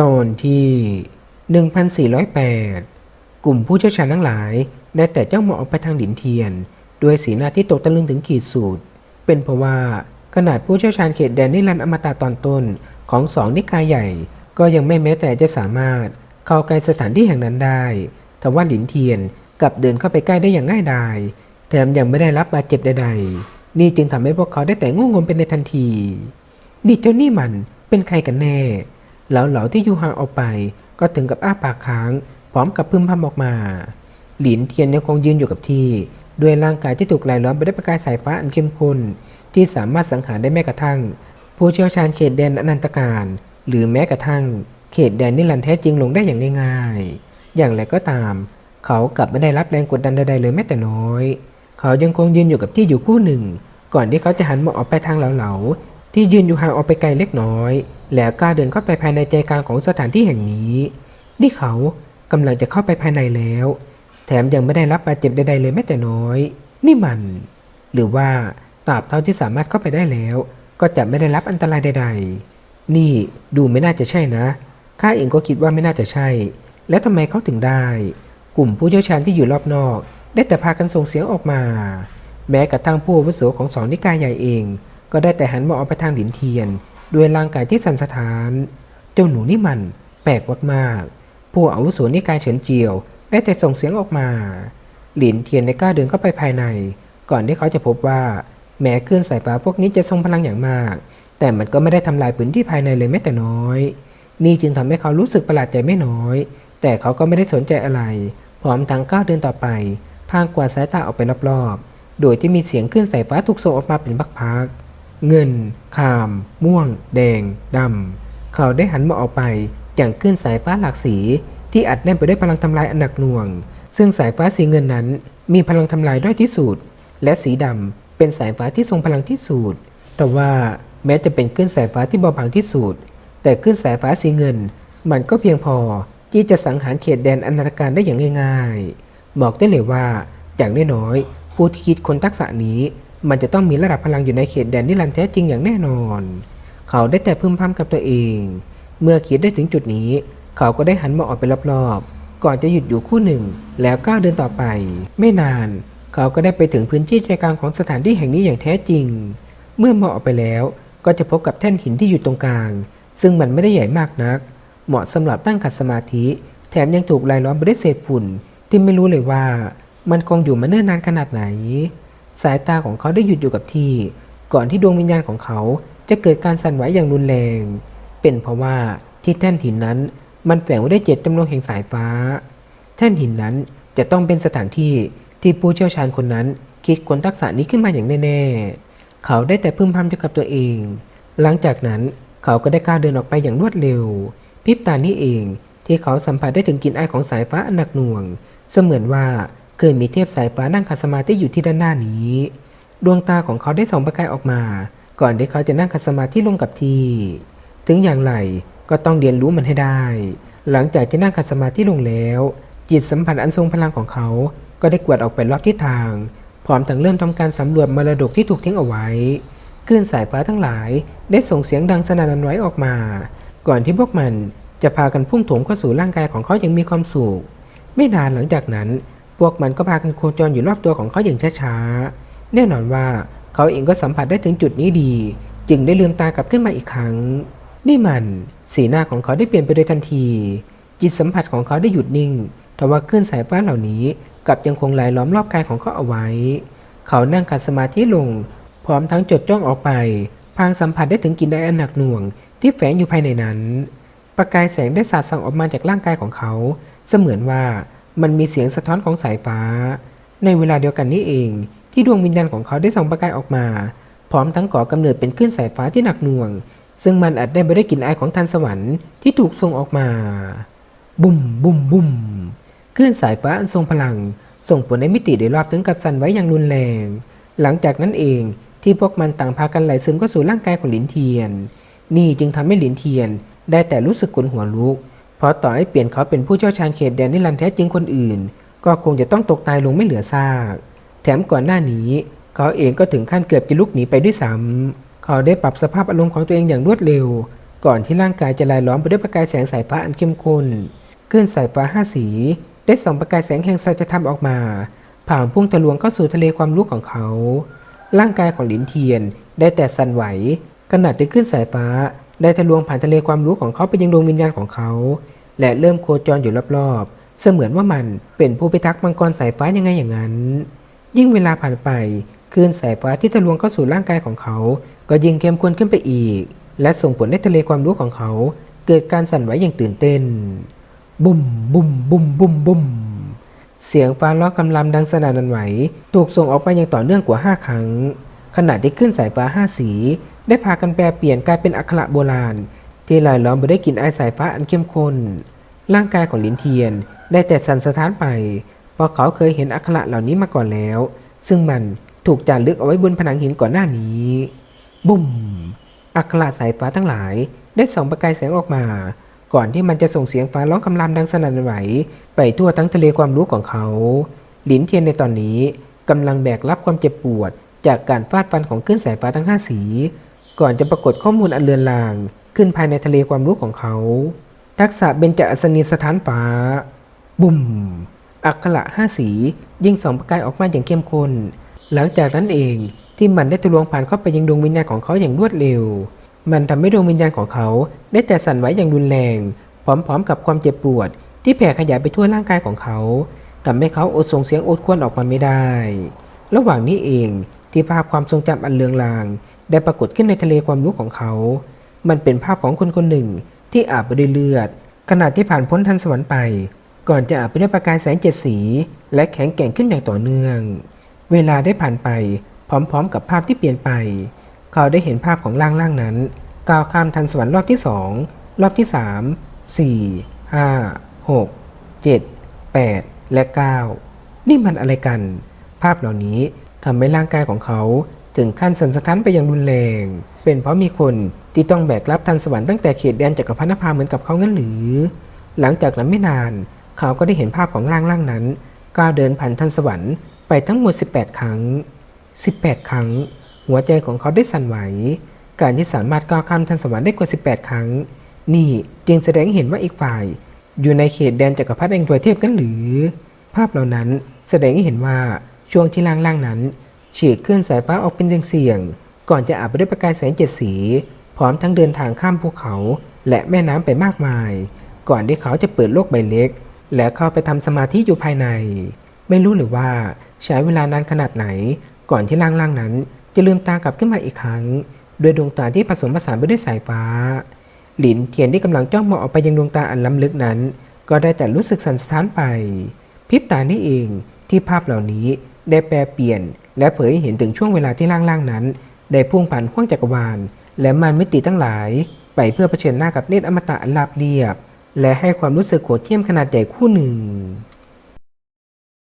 ตอนที่ 1408 กลุ่มผู้เชี่ยวชาญทั้งหลายได้แต่จ้องมองออกไปทางหลินเทียน ด้วยสีหน้าที่ตกตะลึงถึงขีดสุดเป็นเพราะว่าขนาดผู้เชี่ยวชาญเขตแดนนิรันดร์อมตะตอนต้นของสองนิกายใหญ่ ก็ยังไม่แม้แต่จะสามารถเข้าใกล้สถานที่แห่งนั้นได้แต่ว่าหลินเทียนกลับเดินเข้าไปใกล้ได้อย่างง่ายดาย แถมยังไม่ได้รับบาดเจ็บใดๆ นี่จึงทำให้พวกเขาได้แต่งงงๆเป็นในทันที นี่เจ้านี่มันเป็นใครกันแน่ แล้วเหล่าที่อยู่ห่างออกไป ก็ถึงกับอ้าปากค้าง พร้อมกับพึมพำออกมา หลินเทียนยังคงยืนอยู่กับที่ ด้วยร่างกายที่ถูกลายล้อมไปด้วยประกายสายฟ้าอันเข้มข้นที่สามารถสังหารได้แม้กระทั่ง ผู้เชี่ยวชาญเขตแดนอนันตการ หรือแม้กระทั่ง เขตแดนนิรันดร์แท้จริงลงได้อย่างง่าย ๆ อย่างไรก็ตาม เขากลับไม่ได้รับแรงกดดันใดๆเลยแม้แต่น้อย เขายังคงยืนอยู่กับที่อยู่คู่หนึ่ง ก่อนที่เขาจะหันมองออกไปทางเหลาๆ ที่ยืนอยู่ห่างออกไปไกลเล็กน้อย แล้วกล้าเดินเข้าไปภายในใจกลางของสถานที่แห่งนี้ นี่เขากำลังจะเข้าไปภายในแล้ว แถมยังไม่ได้รับบาดเจ็บใดๆเลยแม้แต่น้อย นี่มัน หรือว่าตราบเท่าที่สามารถเข้าไปได้แล้ว ก็จะไม่ได้รับอันตรายใด ๆ นี่ดูไม่น่าจะใช่นะข้าเองก็คิดว่าไม่น่าจะใช่ แล้วทำไมเขาถึงได้ กลุ่มผู้เชี่ยวชาญที่อยู่รอบนอก ได้แต่พากันส่งเสียงออกมา แม้กระทั่งผู้อาวุโสของสองนิกายใหญ่เอง ก็ได้แต่หันมองออกไปทางหลินเทียน ด้วยร่างกายที่สั่นสะท้าน เจ้าหนูนี่มัน แปลกมากๆผู้อาวุโสนิกายเฉินเจียว ได้แต่ส่งเสียงออกมา หลินเทียนได้กล้าเดินเข้าไปภายใน ก่อนที่เขาจะพบว่า แม้คลื่นสายฟ้าพวกนี้จะทรงพลังอย่างมาก แต่มันก็ไม่ได้ทำลายพื้นที่ภายในเลยแม้แต่น้อย นี่จึงทำให้เขารู้สึกประหลาดใจไม่น้อย แต่เขาก็ไม่ได้สนใจอะไร พร้อมทั้งก้าวเดินต่อไปพางกวาดสายตาออกไปรอบๆ โดยที่มีเสียงคลื่นสายฟ้าถูกส่งออกมาเป็นพักๆ เงิน ขาม ม่วง แดง ดำ เขาได้หันมาออกไปอย่างคลื่นสายฟ้าหลากสี ที่อัดแน่นไปด้วยพลังทำลายอันหนักหน่วง ซึ่งสายฟ้าสีเงินนั้น มีพลังทำลายด้อยที่สุด และสีดำเป็นสายฟ้าที่ทรงพลังที่สุด แต่ว่าแม้จะเป็นคลื่นสายฟ้าที่เบาบางที่สุด แต่คลื่นสายฟ้าสีเงิน มันก็เพียงพอที่จะสังหารเขตแดนอนาตการได้อย่างง่าย ๆ บอกได้เลยว่าอย่างน้อยๆผู้ที่คิดคนทักษะนี้ มันจะต้องมีระดับพลังอยู่ในเขตแดนนิรันดร์แท้จริงอย่างแน่นอน เขาได้แต่พึมพำกับตัวเอง เมื่อคิดได้ถึงจุดนี้ เขาก็ได้หันมองออกไปรอบๆ ก่อนจะหยุดอยู่คู่หนึ่ง แล้วก้าวเดินต่อไป ไม่นาน เขาก็ได้ไปถึงพื้นที่ใจกลางของสถานที่แห่งนี้อย่างแท้จริง เมื่อมองออกไปแล้วก็จะพบกับแท่นหินที่อยู่ตรงกลาง ซึ่งมันไม่ได้ใหญ่มากนัก เหมาะสำหรับนั่งขัดสมาธิ แถมยังถูกลายล้อมไปด้วยเศษฝุ่น ที่ไม่รู้เลยว่า มันคงอยู่มาเนิ่นนานขนาดไหน สายตาของเขาได้หยุดอยู่กับที่ ก่อนที่ดวงวิญญาณของเขาจะเกิดการสั่นไหวอย่างรุนแรง เป็นเพราะว่าที่แท่นหินนั้นมันแฝงไว้ด้วยเจตจำนงแห่งสายฟ้า แท่นหินนั้นจะต้องเป็นสถานที่ที่ผู้เชี่ยวชาญคนนั้น คิดคนทักษะนี้ขึ้นมาอย่างแน่ๆ เขาได้แต่พึมพำอยู่กับตัวเอง หลังจากนั้นเขาก็ได้ก้าวเดินออกไปอย่างรวดเร็วพริบตานี้เองที่เขาสัมผัสได้ถึงกลิ่นไอายของสายฟ้าอันหนักหน่วง เสมือนว่า เคยมีเทพสายฟ้านั่งขัดสมาธิอยู่ที่ด้านหน้านี้ ดวงตาของเขาได้ส่องประกายออกมา ก่อนที่เขาจะนั่งขัดสมาธิลงกับที่ ถึงอย่างไรก็ต้องเรียนรู้มันให้ได้ หลังจากที่นั่งขัดสมาธิลงแล้ว จิตสัมผัสอันทรงพลังของเขา ก็ได้กวดออกไปรอบทิศทาง พร้อมทั้งเริ่มทำการสำรวจมรดกที่ถูกทิ้งเอาไว้คลื่นสายฟ้าทั้งหลายได้ส่งเสียงดังสนั่นหวั่นไหวออกมา ก่อนที่พวกมันจะพากันพุ่งโถมเข้าสู่ร่างกายของเขาอย่างมีความสุข ไม่นานหลังจากนั้น พวกมันก็พากันโคจรอยู่รอบตัวของเขาอย่างช้าๆ แน่นอนว่าเขาเองก็สัมผัสได้ถึงจุดนี้ดี จึงได้ลืมตากลับขึ้นมาอีกครั้ง นี่มันสีหน้าของเขาได้เปลี่ยนไปโดยทันที จิตสัมผัสของเขาได้หยุดนิ่งทว่าคลื่นสายฟ้าเหล่านี้กลับยังคงไหลล้อมรอบกายของเขาเอาไว้ เขานั่งขัดสมาธิลง พร้อมทั้งจดจ้องออกไป พางสัมผัสได้ถึงกลิ่นไออันหนักหน่วง ที่แฝงอยู่ภายในนั้น ประกายแสงได้สาดส่องออกมาจากร่างกายของเขา เสมือนว่า มันมีเสียงสะท้อนของสายฟ้า ในเวลาเดียวกันนี้เอง ที่ดวงวิญญาณของเขาได้ส่องประกายออกมา พร้อมทั้งก่อกำเนิดเป็นคลื่นสายฟ้าที่หนักหน่วง ซึ่งมันอาจได้ไปได้กลิ่นอายของทันสวรรค์ที่ถูกส่งออกมา บุ่มบุ่มบุ่มคลื่นสายฟ้าอันทรงพลัง ส่งผลในมิติโดยรอบถึงกับสั่นไหวอย่างรุนแรง หลังจากนั้นเองที่พวกมันต่างพากันไหลซึมเข้าสู่ร่างกายของหลินเทียน นี่จึงทำให้หลินเทียนได้แต่รู้สึกขนหัวลุก เพราะต่อให้เปลี่ยนเขาเป็นผู้เชี่ยวชาญเขตแดนนิรันแท้จริงคนอื่น ก็คงจะต้องตกตายลงไม่เหลือซาก แถมก่อนหน้านี้ เขาเองก็ถึงขั้นเกือบจะลุกหนีไปด้วยซ้ำเขาได้ปรับสภาพอารมณ์ของตัวเองอย่างรวดเร็ว ก่อนที่ร่างกายจะลายล้อมไปด้วยประกายแสงสายฟ้าอันเข้มข้นคลื่นสายฟ้าห้าสี ได้ส่องประกายแสงแห่งสัจธรรมออกมา ผ่านพุ่งทะลวงเข้าสู่ทะเลความรู้ของเขา ร่างกายของหลินเทียนได้แต่สั่นไหวขณะที่ขึ้นสายฟ้า ได้ทะลวงผ่านทะเลความรู้ของเขาไปยังดวงวิญญาณของเขา และเริ่มโคจรอยู่รอบๆ เสมือนว่ามันเป็นผู้พิทักษ์มังกรสายฟ้ายังไงอย่างนั้น ยิ่งเวลาผ่านไปคลื่นสายฟ้าที่ทะลวงเข้าสู่ร่างกายของเขา ก็ยิ่งเข้มข้นขึ้นไปอีก และส่งผลให้ทะเลความรู้ของเขา เกิดการสั่นไหวอย่างตื่นเต้น บุ่มบุ่มบุ่มบุ่มบุ่มเสียงฟ้าร้องกำลังดังสนั่นนั่นไหว ถูกส่งออกไปอย่างต่อเนื่องกว่าห้าครั้ง ขณะที่ขึ้นสายฟ้าห้าสี ได้พากันแปลเปลี่ยนกลายเป็นอักขระโบราณ ที่ลายล้อมไปด้วยกลิ่นไอสายฟ้าอันเข้มข้น ร่างกายของลินเทียนได้แต่สั่นสะท้านไปเพราะเขาเคยเห็นอักขระเหล่านี้มาก่อนแล้ว ซึ่งมันถูกจารึกเอาไว้บนผนังหินก่อนหน้านี้ บุ่มอักขระสายฟ้าทั้งหลาย ได้ส่องประกายแสงออกมา ก่อนที่มันจะส่งเสียงฟ้าร้องคำรามดังสนั่นไหว ไปทั่วทั้งทะเลความรู้ของเขา หลินเทียนในตอนนี้กำลังแบกรับความเจ็บปวด จากการฟาดฟันของคลื่นสายฟ้าทั้งห้าสี ก่อนจะปรากฏข้อมูลอันเลือนลาง ขึ้นภายในทะเลความรู้ของเขา ทักษะเบญจอัศนีสถานฟ้าบุ่ม อักขระห้าสี ยิ่งสองประกายออกมาอย่างเข้มข้น หลังจากนั้นเองที่มันได้ทะลวงผ่านเข้าไปยังดวงวิญญาณของเขาอย่างรวดเร็ว มันทำให้ดวงวิญญาณของเขา ได้แต่สั่นไหวอย่างรุนแรง พร้อมๆกับความเจ็บปวด ที่แผ่ขยายไปทั่วร่างกายของเขาทำให้เขาอดส่งเสียงอดควญออกมาไม่ได้ ระหว่างนี้เองที่ภาพความทรงจำอันเลืองลาง ได้ปรากฏขึ้นในทะเลความรู้ของเขา มันเป็นภาพของคนคนหนึ่ง ที่อาบไปด้วยเลือด ขณะที่ผ่านพ้นทันสวรรค์ไป ก่อนจะอาบไปด้วยประกายแสงเจ็ดสี และแข็งแกร่งขึ้นอย่างต่อเนื่อง เวลาได้ผ่านไป พร้อมๆ กับภาพที่เปลี่ยนไป เขาได้เห็นภาพของร่างร่างนั้นก้าวข้ามทันสวรรค์รอบที่สองรอบที่สามสี่ห้าหกเจ็ดแปดและเก้านี่มันอะไรกัน ภาพเหล่านี้ทำให้ร่างกายของเขาถึงขั้นสั่นสะท้านไปอย่างรุนแรง เป็นเพราะมีคน ที่ต้องแบกรับทันสวรรค์ตั้งแต่เขตแดนจักรพรรดินภาเหมือนกับเขางั้นหรือ หลังจากนั้นไม่นาน เขาก็ได้เห็นภาพของร่างร่างนั้นก้าวเดินผ่านทันสวรรค์ไปทั้งหมด 18 ครั้ง 18 ครั้ง หัวใจของเขาได้สั่นไหว การที่สามารถก้าวข้ามทันสวรรค์ได้กว่า 18 ครั้ง นี่จึงแสดงเห็นว่าอีกฝ่าย อยู่ในเขตแดนจักรพรรดิแห่งถวยเทพกันหรือ ภาพเหล่านั้นแสดงให้เห็นว่าช่วงที่ล่างล่างๆนั้นฉีกเคลื่อนสายฟ้าออกเป็นเสียงๆก่อนจะอาบไปด้วยประกายแสงเจ็ดสี พร้อมทั้งเดินทางข้ามภูเขา และแม่น้ำไปมากมาย ก่อนที่เขาจะเปิดโลกใบเล็ก และเข้าไปทำสมาธิอยู่ภายใน ไม่รู้หรือว่าใช้เวลานานขนาดไหน ก่อนที่ล่างๆนั้น จะลืมตากลับขึ้นมาอีกครั้งด้วยดวงตาที่ผสมผสานไปด้วยสายฟ้า หลินเทียนที่กำลังจ้องมองออกไปยังดวงตาอันล้ำลึกนั้น ก็ได้แต่รู้สึกสันสะท้านไปพริบตานี่เองที่ภาพเหล่านี้ได้แปลเปลี่ยน และเผยให้เห็นถึงช่วงเวลาที่ล่างๆนั้น ได้พุ่งผ่านห้วงจักรวาล และมันมิติทั้งหลาย ไปเพื่อเผชิญหน้ากับเนตรอมตะอันราบเรียบ และให้ความรู้สึกโหดเที่ยมขนาดใหญ่คู่หนึ่ง